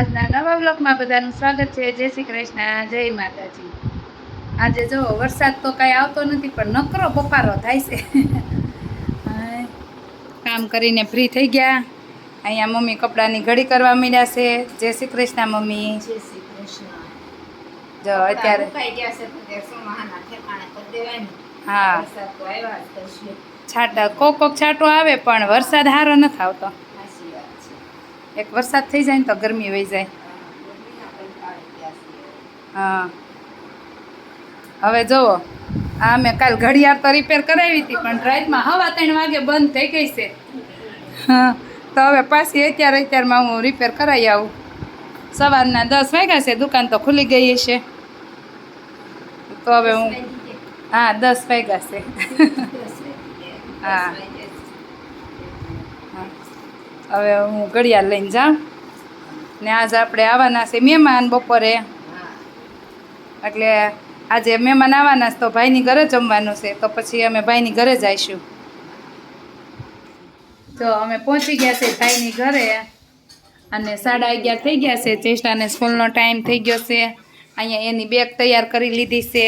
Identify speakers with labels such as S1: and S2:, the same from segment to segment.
S1: આજના નવા બ્લોગમાં બધાનું સ્વાગત છે જય શ્રી કૃષ્ણ જય માતાજી આજે જો વરસાદ તો કાંઈ આવતો નથી પણ નકરો બફારો થાય છે. કામ કરીને ફ્રી થઈ ગયા અહીંયા મમ્મી કપડાની ઘડી કરવા માંડ્યા છે જય શ્રી કૃષ્ણ મમ્મી
S2: જય શ્રી કૃષ્ણ.
S1: જો અત્યારે. હા. છાંટા કોક કોક છાંટો આવે પણ વરસાદ સારો નથી આવતો. એક વરસાદ થઈ જાય ને તો ગરમી વહી જાય.
S2: હા,
S1: હવે જુઓ આ મેં કાલ ઘડિયાળ તો રિપેર કરાવી હતી પણ રાતમાં હવા ત્રણ વાગે બંધ થઈ ગઈ છે. હા તો હવે પાછી અત્યારે અત્યારમાં હું રિપેર કરાવી આવું. સવારના દસ વાગ્યા છે દુકાન તો ખુલી ગઈ છે તો હવે હું હા દસ વાગ્યા છે. હા. હવે હું ઘડિયાળ લઈને જાઉં. ને આજ આપણે આવવાના છે મહેમાન બપોરે. એટલે આજે મહેમાન આવવાના છે તો ભાઈની ઘરે જમવાનું છે, તો પછી અમે ભાઈની ઘરે જઈશું. તો અમે પહોંચી ગયા છે ભાઈની ઘરે અને સાડા અગિયાર થઈ ગયા છે. ચેષ્ટાને સ્કૂલનો ટાઈમ થઈ ગયો છે. અહીંયા એની બેગ તૈયાર કરી લીધી છે.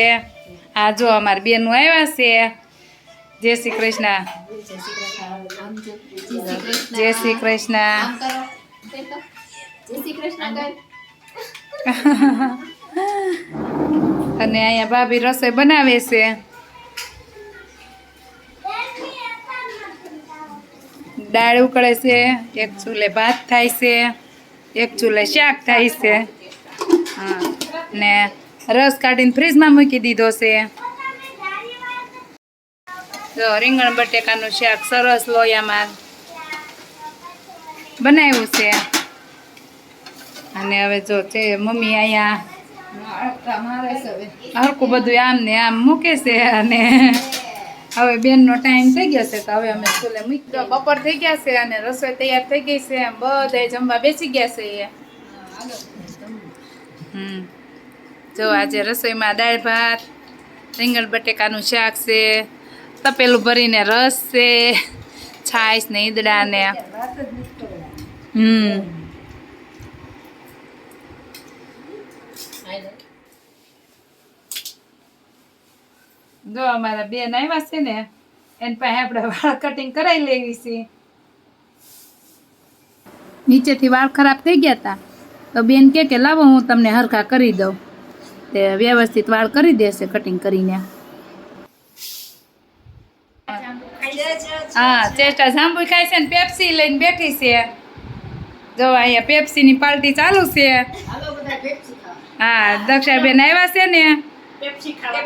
S1: આ જો અમારી બેનું આવ્યા છે. જય શ્રી કૃષ્ણ.
S2: જય શ્રી કૃષ્ણ. જય શ્રી કૃષ્ણ.
S1: અને અહીંયા ભાભી રસોઈ બનાવે છે. દાળ ઉકળે છે, એક ચૂલે ભાત થાય છે, એક ચૂલે શાક થાય છે. હા. ને રસ કાઢીને ફ્રીજમાં મૂકી દીધો છે. જો રીંગણ બટેકાનું શાક સરસ લોયામાં બનાવ્યું છે. અને હવે જો છે, મમ્મી અહીંયા. હરકું બધું આમ ને આમ મૂકે છે અને હવે બેનનો ટાઈમ થઈ ગયો છે, તો હવે અમે સ્કૂલે મૂકી બપોર થઈ ગયા છે અને રસોઈ તૈયાર થઈ ગઈ છે. બધાય જમવા બેસી ગયા છે. એ હમ. જો આજે રસોઈમાં દાળ ભાત, રીંગણ બટેકાનું શાક છે. તપેલું ભરીને રસ છે છાશ ને ઈદડા ને. હમ. જો અમારા બેન આવ્યા છે ને, એની પાસે આપણે વાળ કટિંગ કરાવી લેવી છે. નીચેથી વાળ ખરાબ થઈ ગયા હતા તો બેન કે લાવો હું તમને હરખા કરી દઉં. તે વ્યવસ્થિત વાળ કરી દેશે કટિંગ કરીને. હા ચેસ્ટા જાંબુ ખાય છે ને પેપ્સી લઈને બેઠી છે. જો અહીંયા પેપ્સીની પાર્ટી ચાલુ છે.
S2: હાલો બધા પેપ્સી ખાવા.
S1: હા દક્ષાબેન આવ્યા છે ને.
S2: પેપ્સી ખાવા.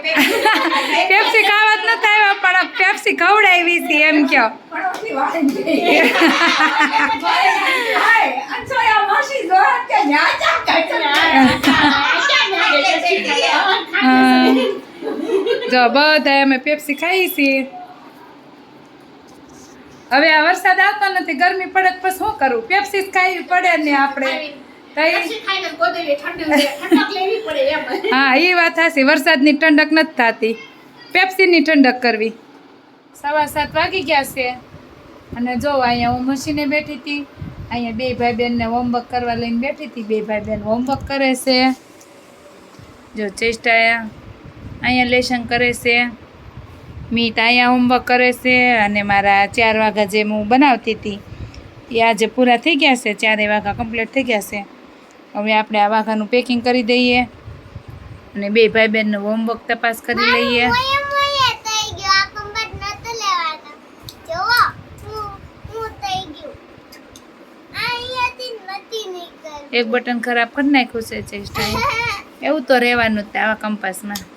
S1: જ નથી આવ્યા પણ પેપ્સી ખવડાવી છે એમ કયો. જો બધા અમે પેપ્સી ખાઈ છીએ. હવે આ વરસાદ આવતો નથી ગરમી પડે પછી શું કરું? પેપ્સી જ ખાવી પડે ને આપણે. હા એ વાત હશે વરસાદની ઠંડક નથી થતી. પેપ્સીની ઠંડક કરવી. સવા સાત વાગી ગયા છે. અને જો અહીંયા હું મશીને બેઠી હતી. અહીંયા બે ભાઈ બહેનને હોમવર્ક કરવા લઈને બેઠી હતી. બે ભાઈ બહેન હોમવર્ક કરે છે. જો ચેષ્ટા અહીંયા લેશન કરે છે. મીત અહીંયા હોમવર્ક કરે છે અને મારા ચાર વાગ્યા જે હું બનાવતી હતી એ આજે પૂરા થઈ ગયા છે ચારે વાઘા કમ્પ્લીટ થઈ ગયા છે. હવે આપણે આ વાઘાનું પેકિંગ કરી દઈએ અને બે ભાઈ બહેનનું હોમવર્ક તપાસ કરી લઈએ. એક બટન ખરાબ કરી નાખ્યું છે ચેષ્ટાએ એવું તો રહેવાનું જ આવા કંપાસમાં.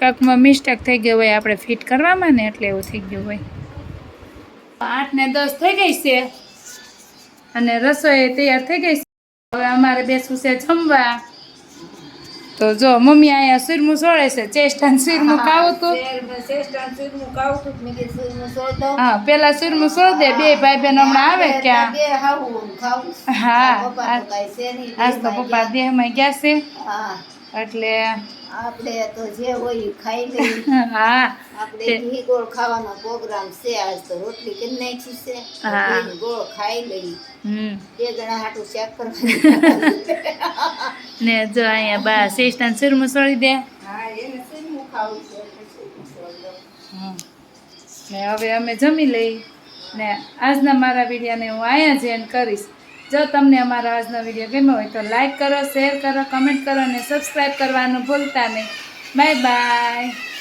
S1: કાંકમાં મિસ્ટેક થઈ ગયો હોય આપણે ફિટ કરવામાં ને એટલે એવું થઈ ગયું હોય. આઠ ને દસ થઈ ગઈ છે અને રસોઈ તૈયાર થઈ ગઈ છે. હવે અમારે બેસવું છે જમવા. તો જો મમ્મી અહીંયા સુરમું સોળે છે ચેસ્ટાન સુરમું ખાવું તું. હા પેલા સુરમું સોળ દે બે ભાઈ બેન હમણાં આવે ક્યાં? હા આજ તો પપ્પા દેહમાં ગયા છે. એટલે
S2: આપણે તો જે હોય ખાઈ લઈએ.
S1: હા.
S2: આપણે ઘી ગોળ ખાવાનો પ્રોગ્રામ છે આજ તો રોટલી કરી નાખી છે.
S1: હા.
S2: ઘી ગોળ ખાઈ લઈએ.
S1: હમ.
S2: બે જણા હાટું ચેક કરવા
S1: ને જો અહીંયા બા શેષનાન સુરમું સોળી દે.
S2: હા એને શેનું ખાવું છે.
S1: ને હવે અમે જમી લઈ. ને આજના મારા વિડીયાને હું અહીંયા જ એન્ડ કરીશ. જો તમને અમારો આજનો વીડિયો ગમ્યો હોય તો લાઈક કરો શેર કરો કમેન્ટ કરો અને સબસ્ક્રાઈબ કરવાનું ભૂલતા નહીં. Bye bye